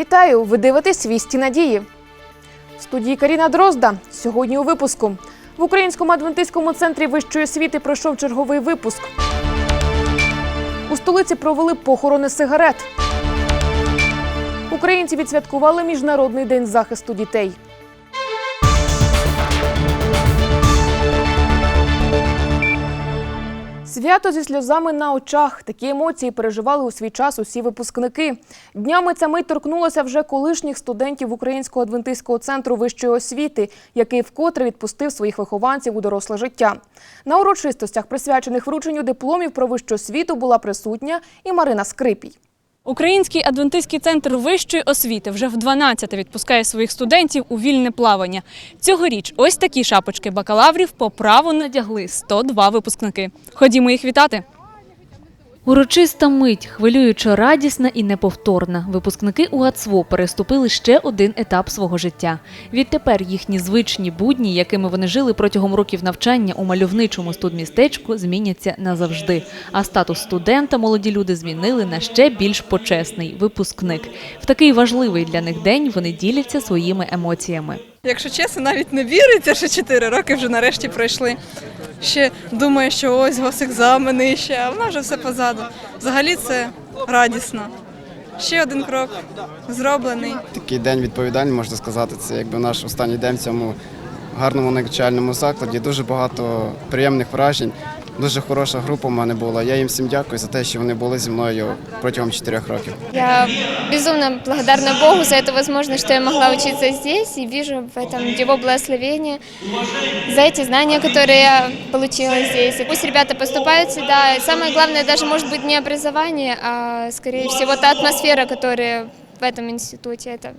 Вітаю! Ви дивитесь «Вісті надії. В студії Каріна Дрозда. Сьогодні у випуску. В Українському адвентистському центрі вищої освіти пройшов черговий випуск. У столиці провели похорони сигарет. Українці відсвяткували Міжнародний день захисту дітей. Свято зі сльозами на очах. Такі емоції переживали у свій час усі випускники. Днями ця мить торкнулася вже колишніх студентів Українського адвентистського центру вищої освіти, який вкотре відпустив своїх вихованців у доросле життя. На урочистостях, присвячених врученню дипломів про вищу освіту, була присутня і Марина Скрипій. Український адвентистський центр вищої освіти вже в 12 відпускає своїх студентів у вільне плавання. Цьогоріч ось такі шапочки бакалаврів по праву надягли 102 випускники. Ходімо їх вітати. Урочиста мить, хвилюючо радісна і неповторна. Випускники УГАЦВО переступили ще один етап свого життя. Відтепер їхні звичні будні, якими вони жили протягом років навчання у мальовничому студмістечку, зміняться назавжди. А статус студента молоді люди змінили на ще більш почесний випускник. В такий важливий для них день вони діляться своїми емоціями. Якщо чесно, навіть не віриться, що 4 роки вже нарешті пройшли. Ще думаю, що ось госекзамени ще, а воно вже все позаду. Взагалі це радісно. Ще один крок зроблений. Такий день відповідальний, можна сказати. Це якби наш останній день в цьому гарному навчальному закладі. Дуже багато приємних вражень. Дуже хороша група в мене була. Я їм всім дякую за те, що вони були зі мною протягом чотирьох років. Я безумно благодарна Богу за эту возможность, что я могла учиться здесь и вижу в этом Его благословение, за эти знания, которые я получила здесь. И пусть ребята поступают сюда. И самое главное даже может быть не образование, а скорее всего та атмосфера, которая в этом институте. Это,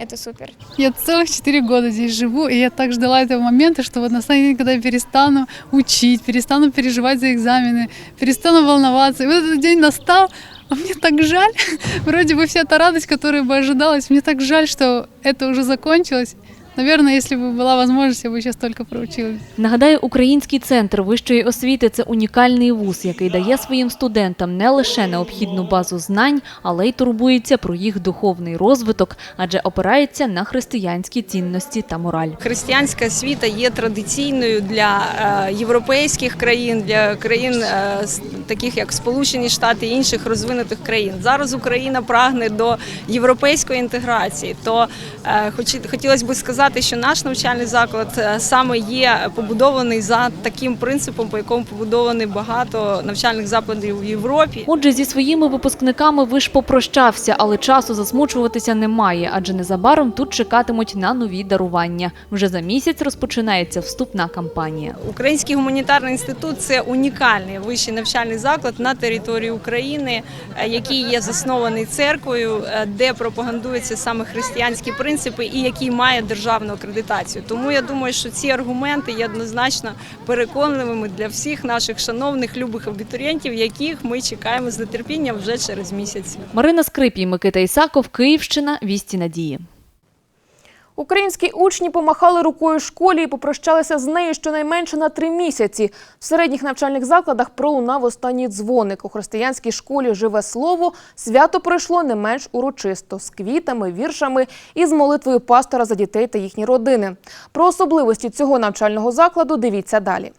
это супер. Я целых четыре года здесь живу, и я так ждала этого момента, что вот настанет день, когда я перестану учить, перестану переживать за экзамены, перестану волноваться. И вот этот день настал, а мне так жаль. Вроде бы вся та радость, которая бы ожидалась, мне так жаль, что это уже закончилось. Наверное, если бы была возможность, я бы сейчас только проучилась. Нагадаю, Український центр вищої освіти це унікальний вуз, який дає своїм студентам не лише необхідну базу знань, але й турбується про їх духовний розвиток, адже опирається на християнські цінності та мораль. Християнська освіта є традиційною для е, європейських країн, для країн е, с- таких як Сполучені Штати і інших розвинутих країн. Зараз Україна прагне до європейської інтеграції. То е, хоч хотілося б сказати, що наш навчальний заклад е, саме є побудований за таким принципом, по якому побудовані багато навчальних закладів в Європі. Отже, зі своїми випускниками ви ж попрощався, але часу засмучуватися немає, адже незабаром тут чекатимуть на нові дарування. Вже за місяць розпочинається вступна кампанія. Український гуманітарний інститут це унікальний вищий навчальний заклад на території України, е, який є заснований церквою, е, де пропагандуються саме християнські принципи і який має державну акредитацію. Тому я думаю, що ці аргументи є однозначно переконливими для всіх наших шановних любих абітурієнтів, яких ми чекаємо з нетерпінням вже через місяць. Марина Скрипій, Микита Ісаков, Київщина, Вісті Надії. Українські учні помахали рукою школі і попрощалися з нею щонайменше на три місяці. В середніх навчальних закладах пролунав останній дзвоник. У християнській школі живе слово. Свято пройшло не менш урочисто з квітами, віршами і з молитвою пастора за дітей та їхні родини. Про особливості цього навчального закладу дивіться далі.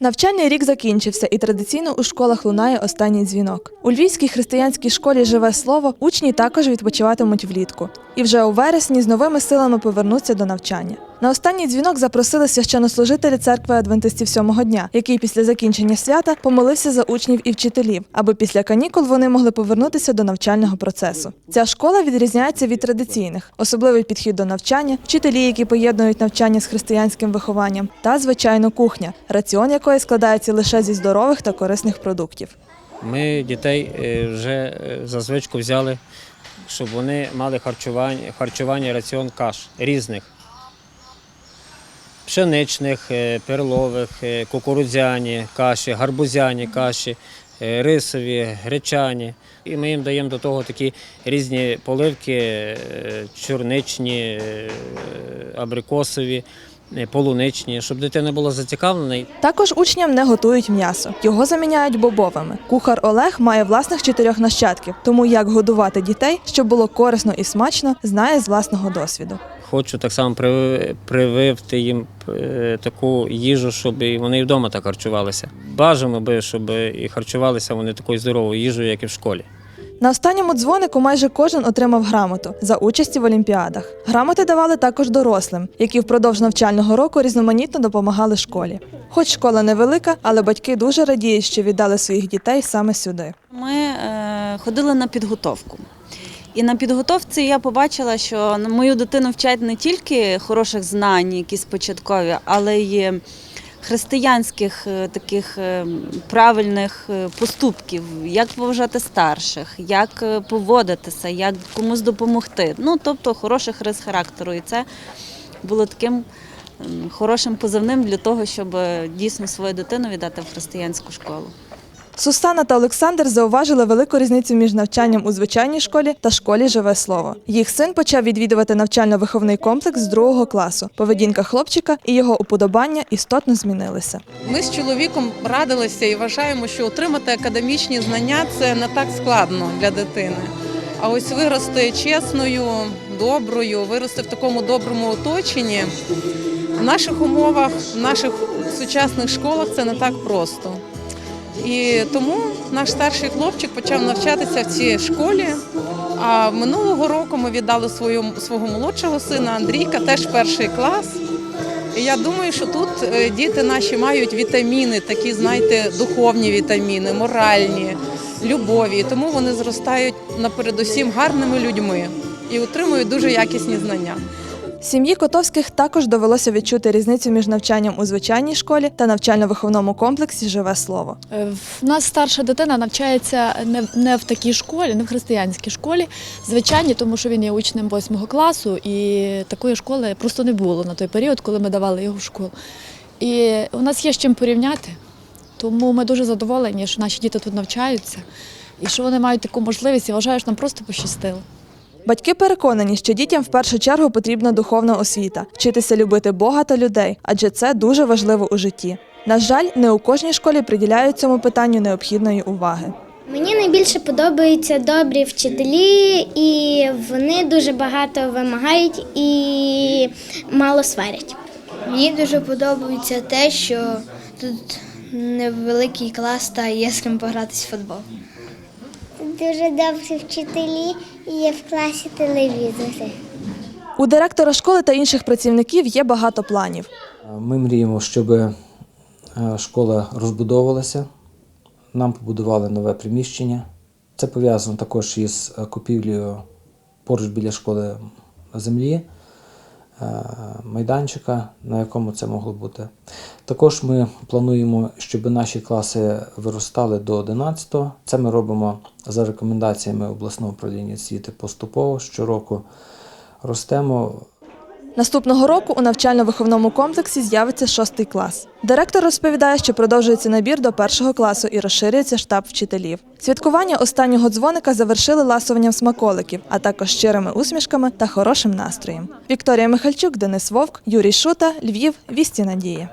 Навчальний рік закінчився, і традиційно у школах лунає останній дзвінок. У Львівській християнській школі живе слово, учні також відпочиватимуть влітку. І вже у вересні з новими силами повернуться до навчання. На останній дзвінок запросили священнослужителі церкви адвентистів сьомого дня, який після закінчення свята помолився за учнів і вчителів, аби після канікул вони могли повернутися до навчального процесу. Ця школа відрізняється від традиційних, особливий підхід до навчання, вчителі, які поєднують навчання з християнським вихованням, та звичайно кухня, раціон якої складається лише зі здорових та корисних продуктів. Ми дітей е, вже е, за звичку взяли, щоб вони мали харчування, харчування раціон каш різних. Пшеничних, е, перлових, е, кукурудзяні каші, гарбузяні каші, е, рисові, гречані. І ми їм даємо до того такі різні поливки, чорничні, абрикосові, полуничні, щоб дитина була зацікавлена. Також учням не готують м'ясо. Його заміняють бобовими. Кухар Олег має власних чотирьох нащадків, тому як годувати дітей, щоб було корисно і смачно, знає з власного досвіду. Хочу так само прививти їм е, таку їжу, щоб і вони і вдома так харчувалися. Бажано би, щоб і харчувалися вони такою здоровою їжею, як і в школі. На останньому дзвонику майже кожен отримав грамоту за участі в олімпіадах. Грамоти давали також дорослим, які впродовж навчального року різноманітно допомагали школі. Хоч школа невелика, але батьки дуже радіють, що віддали своїх дітей саме сюди. Ми е, ходили на підготовку. І на підготовці я побачила, що мою дитину вчать не тільки хороших знань, якісь початкові, але й християнських е, таких е, правильних е, поступків, як поважати старших, як поводитися, як комусь допомогти. Ну, тобто хороших рис характеру. І це було таким хорошим позивним для того, щоб дійсно свою дитину віддати в християнську школу. Сусана та Олександр зауважили велику різницю між навчанням у звичайній школі та школі Живе слово. Їх син почав відвідувати навчально-виховний комплекс з другого класу. Поведінка хлопчика і його уподобання істотно змінилися. Ми з чоловіком радилися і вважаємо, що отримати академічні знання це не так складно для дитини. А ось вирости чесною, доброю, вирости в такому доброму оточенні. В наших умовах, в наших сучасних школах це не так просто. І тому наш старший хлопчик почав навчатися в цій школі. А минулого року ми віддали свою, свого молодшого сина Андрійка, теж перший клас. І я думаю, що тут е, діти наші мають вітаміни, такі, знаєте, духовні вітаміни, моральні, любові. І тому вони зростають напередусім гарними людьми і отримують дуже якісні знання. Сім'ї Котовських також довелося відчути різницю між навчанням у звичайній школі та навчально-виховному комплексі Живе слово. Е, В нас старша дитина навчається не, в такій школі, не в християнській школі, звичайній, тому що він є учнем 8 класу, і такої школи просто не було на той період, коли ми давали його в школу. І у нас є з чим порівняти, тому ми дуже задоволені, що наші діти тут навчаються і що вони мають таку можливість. Я вважаю, що нам просто пощастило. Батьки переконані, що дітям в першу чергу потрібна духовна освіта, вчитися любити Бога та людей, адже це дуже важливо у житті. На жаль, не у кожній школі приділяють цьому питанню необхідної уваги. Мені найбільше подобаються добрі вчителі, і вони дуже багато вимагають і мало сварять. Мені дуже подобається те, що тут невеликий клас та є з ким погратись в футбол. Дуже добрі вчителі і є в класі телевізори. У директора школи та інших працівників є багато планів. Ми мріємо, щоб е, школа розбудовувалася. Нам побудували нове приміщення. Це пов'язано також із е, купівлею поруч біля школи землі, е, майданчика, на якому це могло бути. Також ми плануємо, щоб наші класи виростали до 11-го. Це ми робимо за рекомендаціями обласного управління освіти поступово. Щороку ростемо. Наступного року у навчально-виховному комплексі з'явиться шостий клас. Директор розповідає, що продовжується набір до першого класу і розширюється штаб вчителів. Святкування останнього дзвоника завершили ласуванням смаколиків, а також щирими усмішками та хорошим настроєм. Вікторія Михальчук, Денис Вовк, Юрій Шута, Львів, Вісті Надії.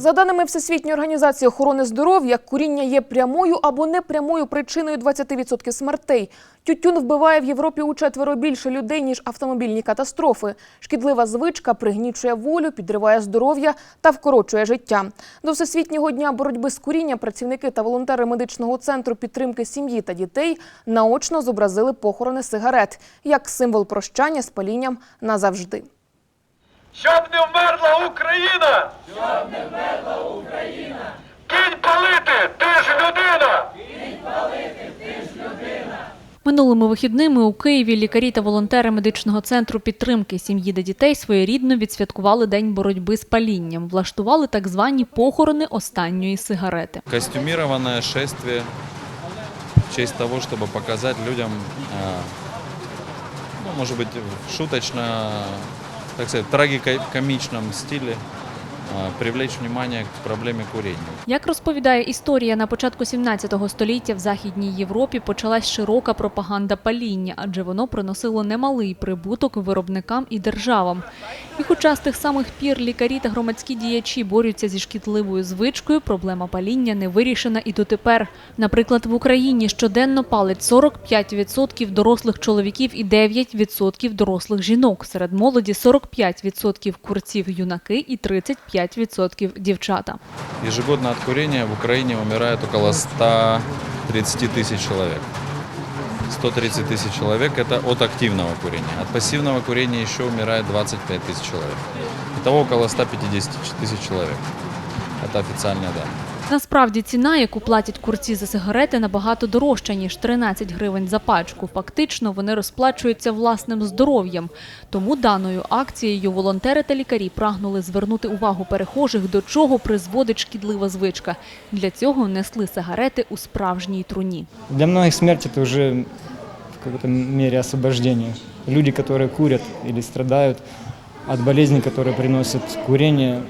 За даними Всесвітньої організації охорони здоров'я, куріння є прямою або непрямою причиною 20% смертей. Тютюн вбиває в Європі у четверо більше людей, ніж автомобільні катастрофи. Шкідлива звичка пригнічує волю, підриває здоров'я та вкорочує життя. До Всесвітнього дня боротьби з курінням працівники та волонтери медичного центру підтримки сім'ї та дітей наочно зобразили похорони сигарет як символ прощання з палінням назавжди. Щоб не вмерла Україна! Щоб не вмерла Україна! Кінь палити! Ти ж людина! Минулими вихідними у Києві лікарі та волонтери медичного центру підтримки сім'ї та дітей своєрідно відсвяткували день боротьби з палінням, влаштували так звані похорони останньої сигарети. Костюмированное шествие в честь того, чтобы показать людям, э, ну, может быть, в шуточно, так сказать, трагикомичном стиле э, привлечь внимание к проблеме курения. Як розповідає історія, на початку 17 століття в Західній Європі почалась широка пропаганда паління, адже воно приносило немалий прибуток виробникам і державам. І хоча з тих самих пір лікарі та громадські діячі борються зі шкідливою звичкою, проблема паління не вирішена і дотепер. Наприклад, в Україні щоденно палить 45% дорослих чоловіків і 9% дорослих жінок. Серед молоді 45% курців юнаки і 35% дівчата. Ежегодно от курения в Украине умирает около 130 тысяч человек. 130 тысяч человек – это от активного курения. От пассивного курения еще умирает 25 тысяч человек. Итого около 150 тысяч человек. Это официальные данные. Насправді ціна, яку платять курці за сигарети, набагато дорожча, ніж 13 гривень за пачку. Фактично, вони розплачуються власним здоров'ям. Тому даною акцією волонтери та лікарі прагнули звернути увагу перехожих, до чого призводить шкідлива звичка. Для цього несли сигарети у справжній труні. Для многих смерть это уже в какой-то мере освобождение. Люди, которые курят или страдают от болезней, которые приносит курение,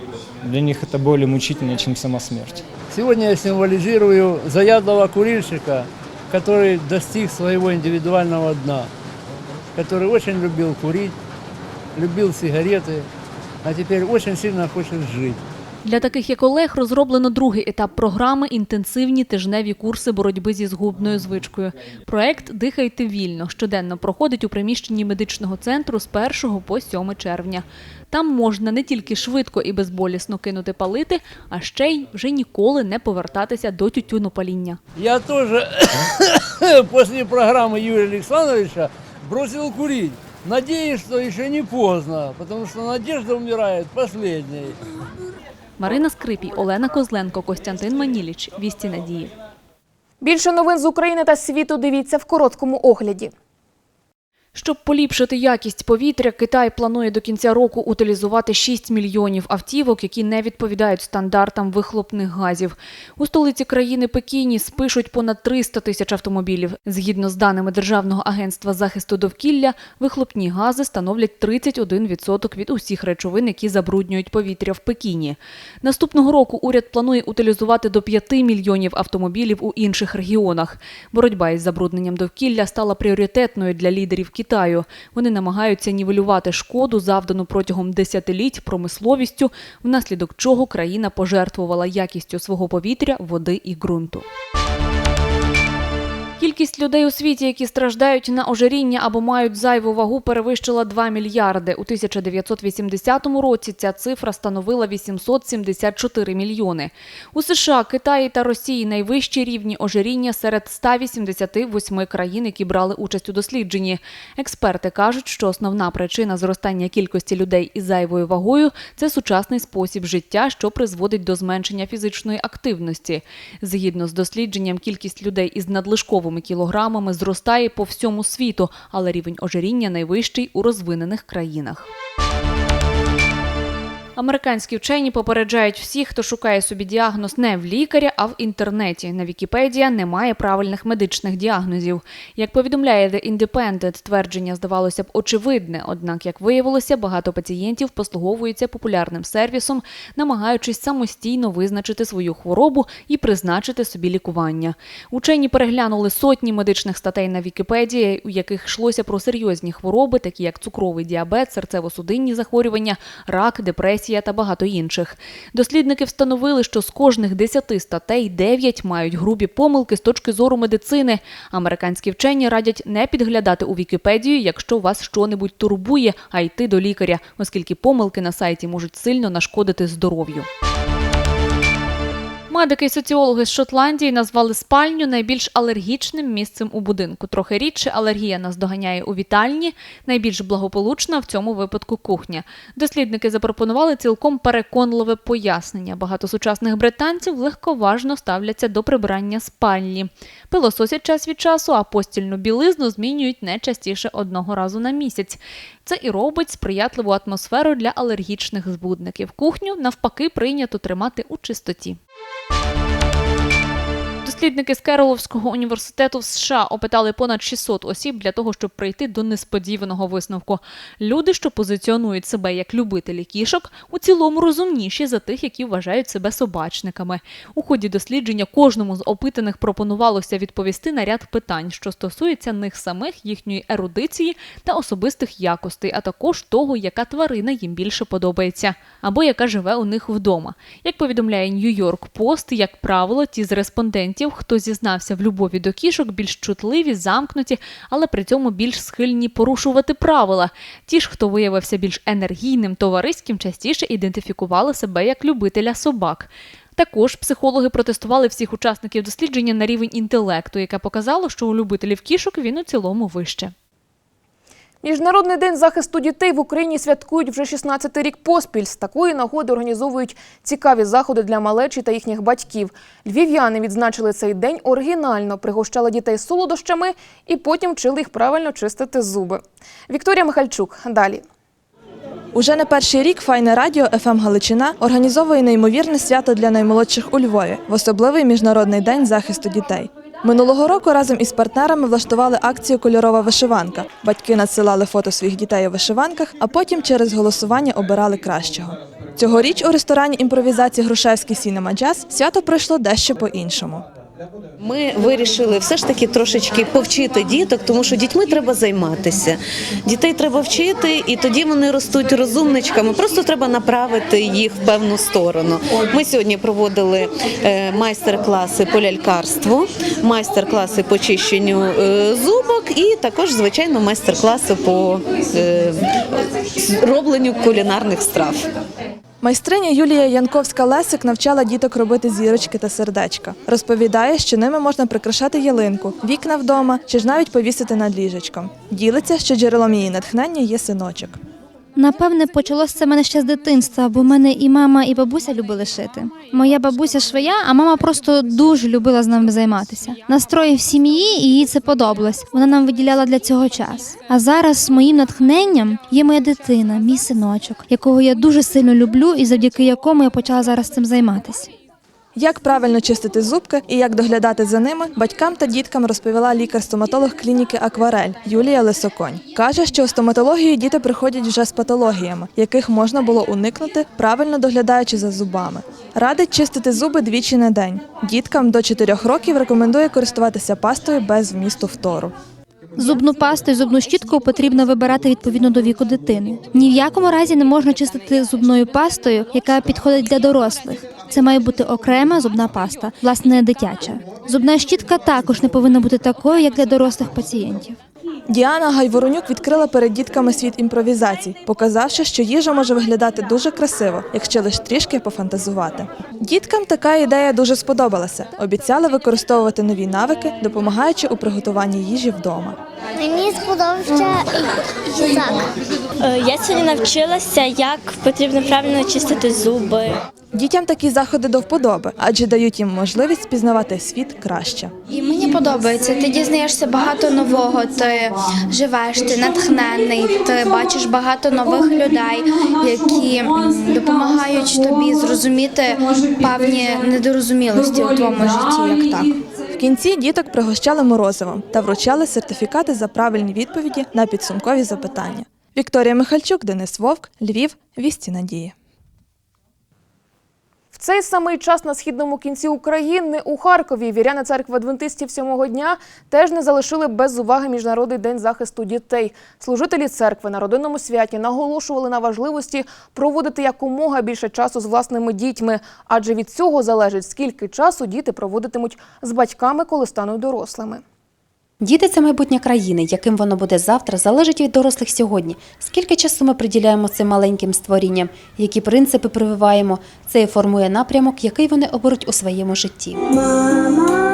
для них это более мучительно, чем сама смерть. Сегодня я символизирую заядлого курильщика, который достиг своего индивидуального дна, который очень любил курить, любил сигареты, а теперь очень сильно хочет жить. Для таких як Олег розроблено другий етап програми інтенсивні тижневі курси боротьби зі згубною звичкою. Проект Дихайте вільно щоденно проходить у приміщенні медичного центру з 1 по 7 червня. Там можна не тільки швидко і безболісно кинути палити, а ще й вже ніколи не повертатися до тютюнопаління. Я тоже после программы Юрия Александровича бросил курить. Надеюсь, что еще не поздно, потому что надежда умирает последней. Марина Скрипій, Олена Козленко, Костянтин Маніліч. Вісті надії. Більше новин з України та світу дивіться в короткому огляді. Щоб поліпшити якість повітря, Китай планує до кінця року утилізувати 6 мільйонів автівок, які не відповідають стандартам вихлопних газів. У столиці країни Пекіні спишуть понад 300 тисяч автомобілів. Згідно з даними Державного агентства захисту довкілля, вихлопні гази становлять 31% від усіх речовин, які забруднюють повітря в Пекіні. Наступного року уряд планує утилізувати до 5 мільйонів автомобілів у інших регіонах. Боротьба із забрудненням довкілля стала пріоритетною для лідерів Китаю. Вони намагаються нівелювати шкоду, завдану протягом десятиліть промисловістю, внаслідок чого країна пожертвувала якістю свого повітря, води і ґрунту. Кількість людей у світі, які страждають на ожиріння або мають зайву вагу, перевищила 2 мільярди. У 1980 році ця цифра становила 874 мільйони. У США, Китаї та Росії найвищі рівні ожиріння серед 188 країн, які брали участь у дослідженні. Експерти кажуть, що основна причина зростання кількості людей із зайвою вагою це сучасний спосіб життя, що призводить до зменшення фізичної активності. Згідно з дослідженням, кількість людей із надлишковими кілограмами зростає по всьому світу, але рівень ожиріння найвищий у розвинених країнах. Американські вчені попереджають всіх, хто шукає собі діагноз не в лікаря, а в інтернеті. На Вікіпедія немає правильних медичних діагнозів. Як повідомляє The Independent, твердження здавалося б очевидне, однак, як виявилося, багато пацієнтів послуговуються популярним сервісом, намагаючись самостійно визначити свою хворобу і призначити собі лікування. Учені переглянули сотні медичних статей на Вікіпедії, у яких йшлося про серйозні хвороби, такі як цукровий діабет, серцево-судинні захворювання, рак, депресія та багато інших. Дослідники встановили, що з кожних 10 статей 9 мають грубі помилки з точки зору медицини. Американські вчені радять не підглядати у Вікіпедію, якщо вас що-небудь турбує, а йти до лікаря, оскільки помилки на сайті можуть сильно нашкодити здоров'ю. Медики і соціологи з Шотландії назвали спальню найбільш алергічним місцем у будинку. Трохи рідше алергія наздоганяє у вітальні. Найбільш благополучна в цьому випадку кухня. Дослідники запропонували цілком переконливе пояснення. Багато сучасних британців легковажно ставляться до прибирання спальні. Пилососять час від часу, а постільну білизну змінюють не частіше одного разу на місяць. Це і робить сприятливу атмосферу для алергічних збудників. Кухню навпаки прийнято тримати у чистоті. Thank you. Дослідники з Кероловського університету в США опитали понад 600 осіб для того, щоб прийти до несподіваного висновку. Люди, що позиціонують себе як любителі кішок, у цілому розумніші за тих, які вважають себе собачниками. У ході дослідження кожному з опитаних пропонувалося відповісти на ряд питань, що стосуються них самих, їхньої ерудиції та особистих якостей, а також того, яка тварина їм більше подобається, або яка живе у них вдома. Як повідомляє Нью-Йорк Пост, як правило, ті з респондентів, хто зізнався в любові до кішок, більш чутливі, замкнуті, але при цьому більш схильні порушувати правила. Ті ж, хто виявився більш енергійним, товариським, частіше ідентифікували себе як любителя собак. Також психологи протестували всіх учасників дослідження на рівень інтелекту, яке показало, що у любителів кішок він у цілому вище. Міжнародний день захисту дітей в Україні святкують вже 16-й рік поспіль. З такої нагоди організовують цікаві заходи для малечі та їхніх батьків. Львів'яни відзначили цей день оригінально, пригощали дітей солодощами і потім вчили їх правильно чистити зуби. Вікторія Михальчук. Далі. Уже не перший рік Файне радіо ФМ Галичина організовує неймовірне свято для наймолодших у Львові в особливий міжнародний день захисту дітей. Минулого року разом із партнерами влаштували акцію Кольорова вишиванка. Батьки надсилали фото своїх дітей у вишиванках, а потім через голосування обирали кращого. Цьогоріч у ресторані імпровізації Грушевський Сінема Джаз свято пройшло дещо по-іншому. Ми вирішили все ж таки трошечки повчити діток, тому що дітьми треба займатися. Дітей треба вчити, і тоді вони ростуть розумничками. Просто треба направити їх в певну сторону. Ми сьогодні проводили е, майстер-класи по лялькарству, майстер-класи по чищенню е, зубок, і також, звичайно, майстер-класи по е, робленню кулінарних страв. Майстриня Юлія Янковська-Лесик навчала діток робити зірочки та сердечка. Розповідає, що ними можна прикрашати ялинку, вікна вдома чи ж навіть повісити над ліжечком. Ділиться, що джерелом її натхнення є синочок. Напевне, почалося це мене ще з дитинства, бо мене і мама, і бабуся любили шити. Моя бабуся швея, а мама просто дуже любила з нами займатися. Настрої в сім'ї, і їй це подобалось. Вона нам виділяла для цього час. А зараз моїм натхненням є моя дитина, мій синочок, якого я дуже сильно люблю, і завдяки якому я почала зараз цим займатися. Як правильно чистити зубки і як доглядати за ними, батькам та діткам розповіла лікар-стоматолог клініки Акварель Юлія Лисоконь. Каже, що у стоматологію діти приходять вже з патологіями, яких можна було уникнути, правильно доглядаючи за зубами. Радить чистити зуби двічі на день. Діткам до 4 років рекомендує користуватися пастою без вмісту фтору. Зубну пасту і зубну щітку потрібно вибирати відповідно до віку дитини. Ні в якому разі не можна чистити зубною пастою, яка підходить для дорослих. Це має бути окрема зубна паста, власне, дитяча. Зубна щітка також не повинна бути такою, як для дорослих пацієнтів. Діана Гайворонюк відкрила перед дітками світ імпровізацій, показавши, що їжа може виглядати дуже красиво, якщо лише трішки пофантазувати. Діткам така ідея дуже сподобалася. Обіцяли використовувати нові навики, допомагаючи у приготуванні їжі вдома. Мені сподобався їжак. Е, Я сьогодні навчилася, як потрібно правильно чистити зуби. Дітям такі заходи до вподоби, адже дають їм можливість пізнавати світ краще. І мені подобається. Ти дізнаєшся багато нового. Ти живеш, ти натхнений, ти бачиш багато нових людей, які допомагають тобі зрозуміти певні недорозумілості у твоєму житті, як так. В кінці діток пригощали морозивом та вручали сертифікати за правильні відповіді на підсумкові запитання. Вікторія Михальчук, Денис Вовк, Львів, Вісті Надії. Цей самий час на східному кінці України у Харкові віряни церкви адвентистів сьомого дня теж не залишили без уваги Міжнародний день захисту дітей. Служителі церкви на родинному святі наголошували на важливості проводити якомога більше часу з власними дітьми, адже від цього залежить, скільки часу діти проводитимуть з батьками, коли стануть дорослими. Діти це майбутнє країни, яким воно буде завтра, залежить від дорослих сьогодні. Скільки часу ми приділяємо цим маленьким створінням, які принципи прививаємо, це і формує напрямок, який вони оберуть у своєму житті. Будь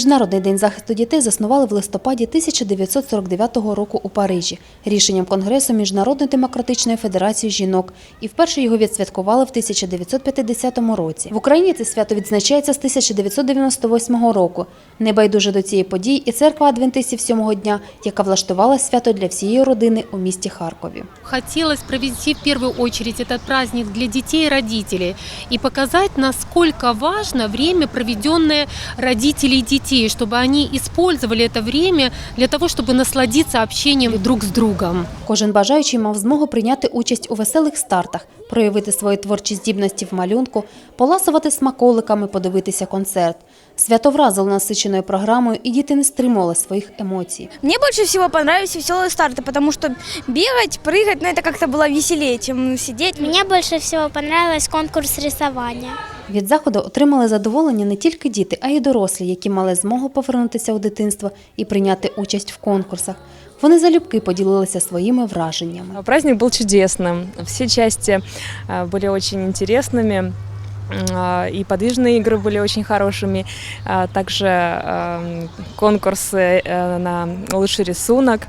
Міжнародний день захисту дітей заснували в листопаді 1949 року у Парижі рішенням Конгресу Міжнародної демократичної федерації жінок і вперше його відсвяткували в 1950 році. В Україні це свято відзначається з 1998 року. Небайдуже до цієї події і церква адвентистів сьомого дня, яка влаштувала свято для всієї родини у місті Харкові. Хотелось провести в первую очередь этот праздник для детей и родителей и показать, насколько важно время, проведенное родителей и детей, чтобы они использовали это время для того, чтобы насладиться общением друг с другом. Кожен бажаючий мав змогу прийняти участь у веселих стартах, проявити свої творчі здібності в малюнку, поласувати смаколиками, подивитися концерт. Свято вразило насиченою програмою, і діти не стримували своїх емоцій. Мне больше всего понравились веселые старты, потому что бегать, прыгать, ну это как-то было веселее, чем сидеть. Мне больше всего понравилось конкурс рисования. Від заходу отримали задоволення не тільки діти, а й дорослі, які мали змогу повернутися у дитинство і прийняти участь в конкурсах. Вони залюбки поділилися своїми враженнями. Праздник был чудесным. Все части а, были очень интересными. а, И подвижные игры были очень хорошими. а, Также ам, конкурсы э, на лучший рисунок,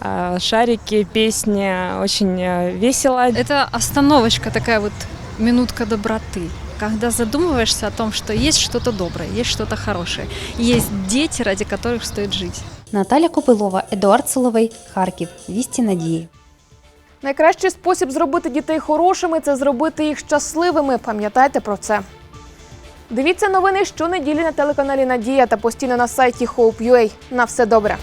а, шарики, песни. Очень э, весело. Это остановочка, такая вот минутка доброты. Когда задумываешься о том, что есть что-то доброе, есть что-то хорошее, есть дети, ради которых стоит жить. Наталя Копилова, Едуард Соловей, Харків. Вісті надії. Найкращий спосіб зробити дітей хорошими це зробити їх щасливими. Пам'ятайте про це. Дивіться новини щонеділі на телеканалі Надія та постійно на сайті Hope.ua. На все добре.